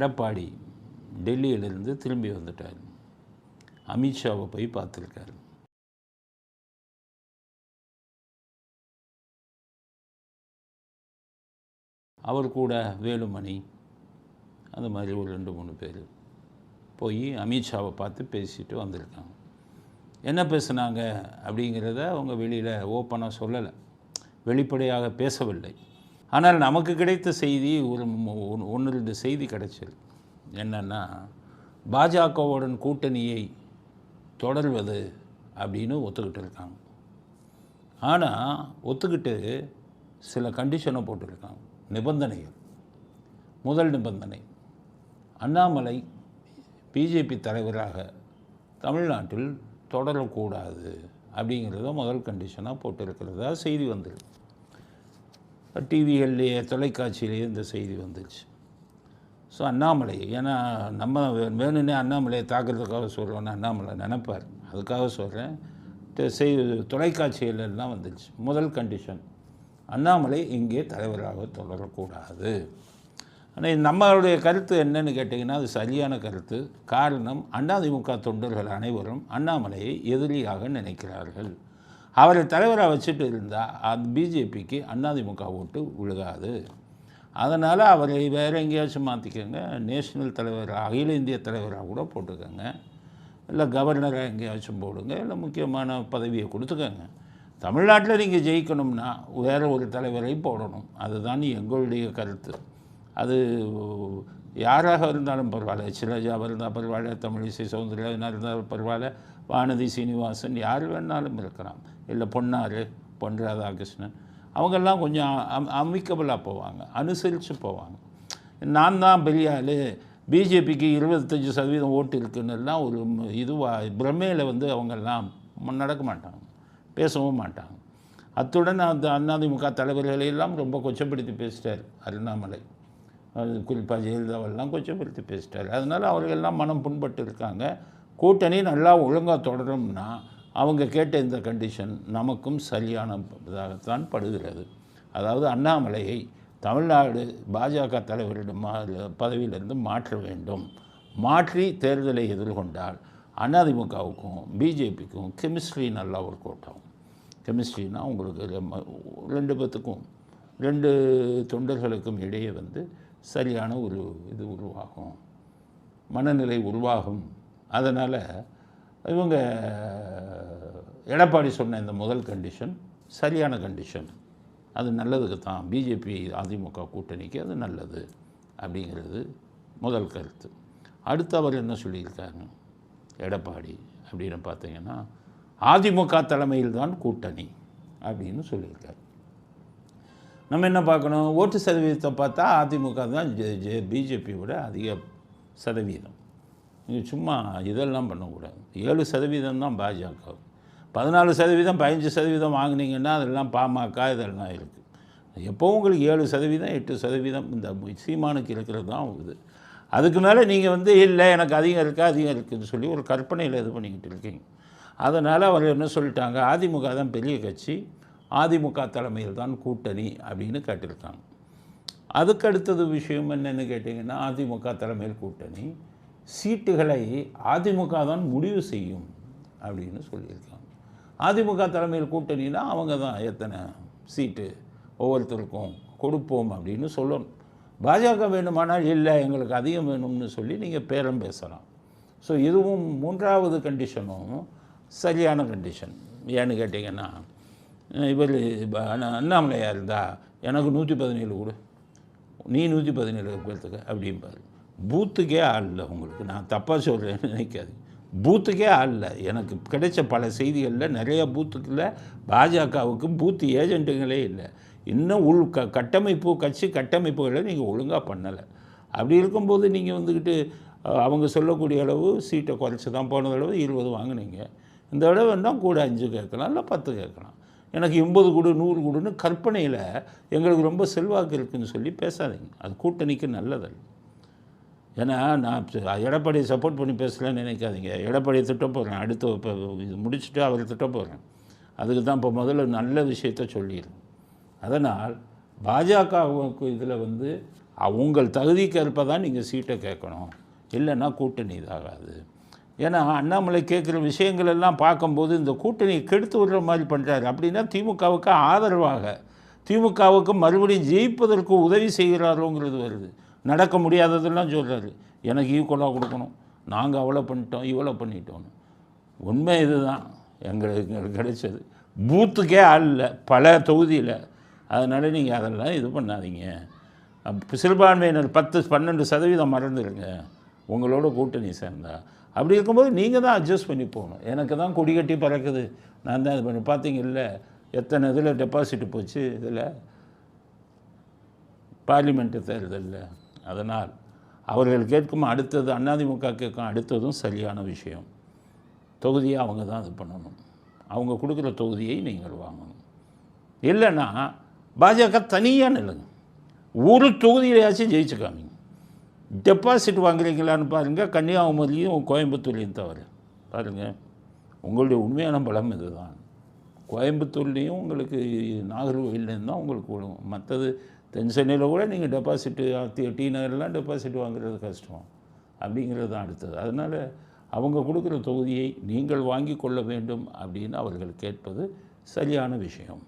எடப்பாடி டெல்லியிலிருந்து திரும்பி வந்துட்டார். அமித்ஷாவை போய் பார்த்துருக்காரு. அவர் கூட வேலுமணி அந்த மாதிரி ஒரு ரெண்டு மூணு பேர் போய் அமித்ஷாவை பார்த்து பேசிட்டு வந்திருக்காங்க. என்ன பேசுனாங்க அப்படிங்கிறத அவங்க வெளியில் ஓப்பனாக சொல்லலை. வெளிப்படையாக பேசவில்லை. ஆனால் நமக்கு கிடைத்த செய்தி ஒரு ஒன்று- ரெண்டு செய்தி கிடைச்சது என்னென்னா பாஜகவுடன் கூட்டணியை தொடர்வது அப்படின்னு ஒத்துக்கிட்டு இருக்காங்க. ஆனால் ஒத்துக்கிட்டு சில கண்டிஷனை போட்டிருக்காங்க. நிபந்தனைகள். முதல் நிபந்தனை அண்ணாமலை பிஜேபி தலைவராக தமிழ்நாட்டில் தொடரக்கூடாது அப்படிங்கிறத முதல் கண்டிஷனாக போட்டிருக்கிறதா செய்தி வந்திருக்கு. டிவிகள்லேயே தொலைக்காட்சியிலேயே இந்த செய்தி வந்துச்சு. ஸோ அண்ணாமலை ஏன்னா நம்ம வேணும்னே அண்ணாமலையை தாக்குறதுக்காக சொல்கிறோன்னு அண்ணாமலை நினைப்பார். அதுக்காக சொல்கிறேன் செய் தொலைக்காட்சியில வந்துச்சு. முதல் கண்டிஷன் அண்ணாமலை இங்கே தலைவராக தொடரக்கூடாது. ஆனால் நம்மளுடைய கருத்து என்னன்னு கேட்டிங்கன்னா அது சரியான கருத்து. காரணம் அதிமுக தொண்டர்கள் அனைவரும் அண்ணாமலையை எதிரியாக நினைக்கிறார்கள். அவரை தலைவராக வச்சுட்டு இருந்தால் அது பிஜேபிக்கு அண்ணாதிமுக ஓட்டு விழுகாது. அதனால் அவரை வேறு எங்கேயாச்சும் மாற்றிக்கோங்க நேஷனல் தலைவர் அகில இந்திய தலைவராக கூட போட்டுக்கோங்க. இல்லை கவர்னராக எங்கேயாச்சும் போடுங்க. இல்லை முக்கியமான பதவியை கொடுத்துக்கோங்க. தமிழ்நாட்டில் நீங்கள் ஜெயிக்கணும்னா வேறு ஒரு தலைவரை போடணும். அதுதான் எங்களுடைய கருத்து. அது யாராக இருந்தாலும் பரவாயில்ல. சிலஜாவாக இருந்தால் பரவாயில்ல. தமிழிசை சௌந்தர்யா இருந்தாலும் பரவாயில்ல. வானதி சீனிவாசன் யார் வேணாலும் இருக்கலாம். இல்லை பொன்னார் பொன் ராதாகிருஷ்ணன் அவங்கெல்லாம் கொஞ்சம் அம் அமிக்கபிளாக போவாங்க அனுசரித்து போவாங்க. நான் தான் பெரிய ஆள் பிஜேபிக்கு இருபத்தஞ்சி சதவீதம் ஓட்டு இருக்குன்னுலாம் ஒரு இதுவாக பிரமையில் வந்து அவங்கெல்லாம் நடக்க மாட்டாங்க பேசவும் மாட்டாங்க. அத்துடன் அந்த அண்ணாதிமுக தலைவர்களையெல்லாம் ரொம்ப கொச்சப்படுத்தி பேசிட்டார் அருணாமலை. அது குறிப்பாக ஜெயலலிதாவெல்லாம் கொச்சப்படுத்தி பேசிட்டார். அதனால் அவர்களெல்லாம் மனம் புண்பட்டு இருக்காங்க. கூட்டணி நல்லா ஒழுங்காக தொடரும்னா அவங்க கேட்ட இந்த கண்டிஷன் நமக்கும் சரியானதாகத்தான் படுகிறது. அதாவது அண்ணாமலையை தமிழ்நாடு பாஜக தலைவரிடம் பதவியிலிருந்து மாற்ற வேண்டும். மாற்றி தேர்தலை எதிர்கொண்டால் அதிமுகவுக்கும் பிஜேபிக்கும் கெமிஸ்ட்ரி நல்லா ஒர்க் அவுட் ஆகும். கெமிஸ்ட்ரினா உங்களுக்கு ரெண்டு பேத்துக்கும் ரெண்டு தொண்டர்களுக்கும் இடையே வந்து சரியான ஒரு இது உருவாகும். மனநிலை உருவாகும். அதனால் இவங்க எடப்பாடி சொன்ன இந்த முதல் கண்டிஷன் சரியான கண்டிஷன் அது நல்லதுக்கு தான். பிஜேபி அதிமுக கூட்டணிக்கு அது நல்லது அப்படிங்கிறது முதல் கருத்து. அடுத்து அவர் என்ன சொல்லியிருக்காங்க எடப்பாடி அப்படின்னு பார்த்தீங்கன்னா அதிமுக தலைமையில் தான் கூட்டணி அப்படின்னு சொல்லியிருக்காரு. நம்ம என்ன பார்க்கணும்? ஓட்டு சதவீதத்தை பார்த்தா அதிமுக தான் ஜெ ஜெ பிஜேபியோட அதிக சதவீதம். நீங்கள் சும்மா இதெல்லாம் பண்ணக்கூடாது. ஏழு சதவீதம் தான் பாஜக பதினாலு சதவீதம் பதினஞ்சு சதவீதம் வாங்குனீங்கன்னா அதெல்லாம் பாமக இதெல்லாம் இருக்குது எப்போவும் உங்களுக்கு ஏழு சதவீதம் எட்டு சதவீதம் இந்த சீமானுக்கு இருக்கிறது தான் இது. அதுக்கு மேலே நீங்கள் வந்து இல்லை எனக்கு அதிகம் இருக்குது அதிகம் இருக்குதுன்னு சொல்லி ஒரு கற்பனையில் இது பண்ணிக்கிட்டு இருக்கீங்க. அதனால் அவர் என்ன சொல்லிட்டாங்க அதிமுக தான் பெரிய கட்சி அதிமுக தலைமையில் தான் கூட்டணி அப்படின்னு கேட்டிருக்காங்க. அதுக்கு அடுத்தது விஷயம் என்னென்னு கேட்டிங்கன்னா அதிமுக தலைமையில் கூட்டணி சீட்டுகளை அதிமுக தான் முடிவு செய்யும் அப்படின்னு சொல்லியிருக்காங்க. அதிமுக தலைமையில் கூட்டணினா அவங்க தான் எத்தனை சீட்டு ஒவ்வொருத்தருக்கும் கொடுப்போம் அப்படின்னு சொல்லணும். பாஜக வேணுமானால் இல்லை எங்களுக்கு அதிகம் வேணும்னு சொல்லி நீங்கள் பேரம் பேசலாம். ஸோ இதுவும் மூன்றாவது கண்டிஷனும் சரியான கண்டிஷன் ஏன்னு கேட்டிங்கன்னா இவர் அண்ணாமலையாக இருந்தால் எனக்கு நூற்றி பதினேழு கொடு. நீ நூற்றி பதினேழு பேர்த்துக்கு அப்படிம்பாரு. பூத்துக்கே ஆள் இல்லை உங்களுக்கு. நான் தப்பாக சொல்கிறேன்னு நினைக்காது பூத்துக்கே ஆள் எனக்கு கிடைச்ச பல செய்திகளில் நிறைய பூத்துக்கில் பாஜகவுக்கு பூத்து ஏஜென்ட்டுங்களே இல்லை. இன்னும் உள் க கட்டமைப்பு கட்சி கட்டமைப்புகளை நீங்கள் ஒழுங்காக பண்ணலை. அப்படி இருக்கும்போது நீங்கள் வந்துக்கிட்டு அவங்க சொல்லக்கூடிய அளவு சீட்டை குறைச்சி தான் போன தடவை இருபது வாங்குனீங்க. இந்த தடவைன்னா கூட அஞ்சு கேட்கலாம் இல்லை பத்து கேட்கலாம். எனக்கு எண்பது கொடு நூறு கொடுன்னு கற்பனையில் எங்களுக்கு ரொம்ப செல்வாக்கு இருக்குதுன்னு சொல்லி பேசாதீங்க. அது கூட்டணிக்கு நல்லதல்ல. ஏன்னா நான் எடப்பாடியை சப்போர்ட் பண்ணி பேசலன்னு நினைக்காதீங்க. எடப்பாடியை திட்ட போகிறேன் அடுத்து இப்போ இது முடிச்சுட்டு அவரை திட்ட போகிறேன் அதுக்கு தான் இப்போ முதல்ல நல்ல விஷயத்த சொல்லிடுறேன் அதனால் பாஜகவுக்கு இதில் வந்து உங்கள் தகுதிக்கேற்ப தான் நீங்கள் சீட்டை கேட்கணும். இல்லைன்னா கூட்டணி இதாகாது. ஏன்னா அண்ணாமலை கேட்குற விஷயங்கள் எல்லாம் பார்க்கும்போது இந்த கூட்டணியை கெடுத்து விடுற மாதிரி பண்ணுறாரு அப்படின்னா திமுகவுக்கு ஆதரவாக திமுகவுக்கு மறுபடியும் ஜெயிப்பதற்கு உதவி செய்கிறாரோங்கிறது வருது. நடக்க முடியாததெல்லாம் சொல்கிறாரு எனக்கு ஈக்குவலாக கொடுக்கணும். நாங்கள் அவ்வளோ பண்ணிட்டோம் இவ்வளோ பண்ணிட்டோன்னு உண்மை இதுதான். எங்களுக்கு எங்களுக்கு கிடைச்சது. பூத்துக்கே ஆள் இல்லை. பல தொகுதியில். அதனால் நீங்கள் அதெல்லாம் இது பண்ணாதீங்க. சிறுபான்மையினர் பத்து பன்னெண்டு சதவீதம் மறந்துடுங்க உங்களோட கூட்டணி சேர்ந்தா. அப்படி இருக்கும்போது நீங்கள் தான் அட்ஜஸ்ட் பண்ணி போகணும். எனக்கு தான் கொடி கட்டி பறக்குது. நான் தான் இது பண்ணி பார்த்தீங்கல்ல எத்தனை இதில் டெபாசிட் போச்சு இதில்? பார்லிமெண்ட்டு தேர்தலில். அதனால் அவர்கள் கேட்கும் அடுத்தது அதிமுக கேட்கும் அடுத்ததும் சரியான விஷயம். தொகுதியை அவங்க தான் இது பண்ணணும். அவங்க கொடுக்குற தொகுதியை நீங்கள் வாங்கணும். இல்லைன்னா பாஜக தனியாக நில்லுங்க. ஒரு தொகுதியிலையாச்சும் ஜெயிச்சு காமிங்க டெபாசிட் வாங்குறீங்களான்னு பாருங்கள் கன்னியாகுமரியும் கோயம்புத்தூர்லையும் தவிர பாருங்கள் உங்களுடைய உண்மையான பலம் இதுதான். கோயம்புத்தூர்லேயும் உங்களுக்கு நாகர்கோவில்லேருந்து தான் உங்களுக்கு விழும் மற்றது தென் சென்னையில் கூட நீங்கள் டெபாசிட்டு டி டி நகர்லாம் டெபாசிட் வாங்குறது கஷ்டம். அப்படிங்கிறது தான் அடுத்தது. அதனால் அவங்க கொடுக்குற தொகுதியை நீங்கள் வாங்கி கொள்ள வேண்டும் அப்படின்னு அவர்கள் கேட்பது சரியான விஷயம்.